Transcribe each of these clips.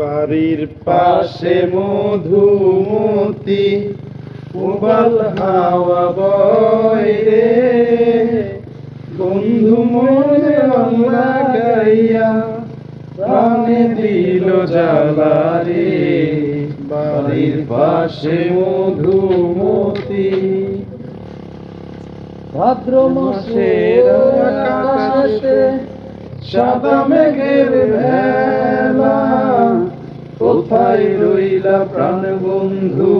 বাড়ির পাশে মধুমতি, উবাল হাওয়া বয় রে। বন্ধু মনে রং লাগাইয়া প্রাণে দিল জ্বালা রে বাড়ির পাশে মধুমতি। ভাদ্র মাসের আকাশে সাদা মেঘের ভেলা। কোথায় রইলা প্রাণ বন্ধু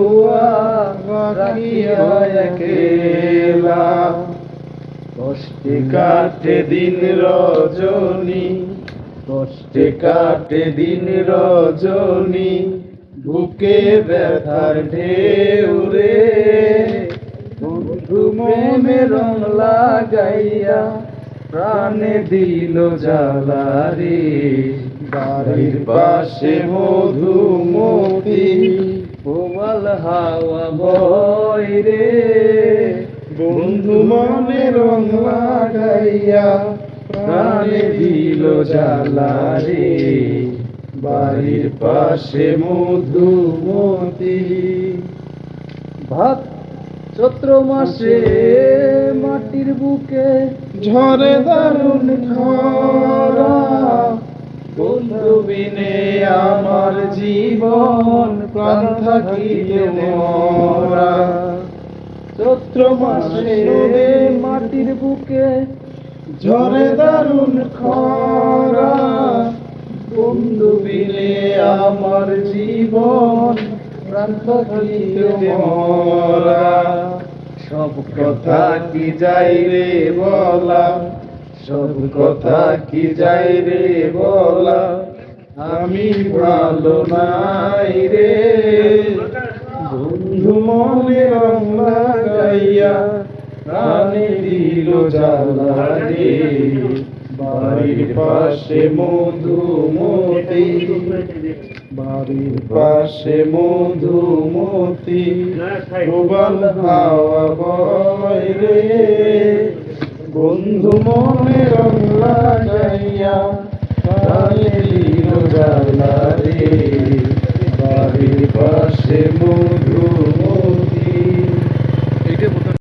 রাখিয়া একেলা। কষ্টে কাটে দিন রজনী, কষ্টে কাটে দিন রজনী, বুকে ব্যথার ঢেউ রে। বন্ধু মনে রং লাগাইয়া প্রাণে দিল জ্বালা রে। বাড়ির পাশে মধুমতি কোমল হাওয়া বয় রে। বন্ধু মনে রং লাগাইয়া প্রাণে দিল জ্বালা রে। বাড়ির পাশে মধুমতি। ভাত চৈত্র মাসে মাটির বুকে ঝরে দারুণ খরা। বন্ধু বিনে আমার জীবন প্রাণ থাকিতে মরা? চৈত্র মাসে মাটির বুকে ঝরে দারুণ খরা। বন্ধু বিনে আমার জীবন প্রাণ থাকিতে মরা? সব কথা কি যাই রে বলা? সব কথা কি যাই রে বলা? আমি ভালো নাই রে। বন্ধু মনে রং লাগাইয়া প্রাণে দিল জ্বালা রে। বাড়ির পাশে মধুমতি বাড়ির পাশে মধুমতি প্রবল হাওয়া বয় রে। বন্ধু মনে রং লাগাইয়া প্রাণে দিল জ্বালা রে বাড়ির পাশে মধু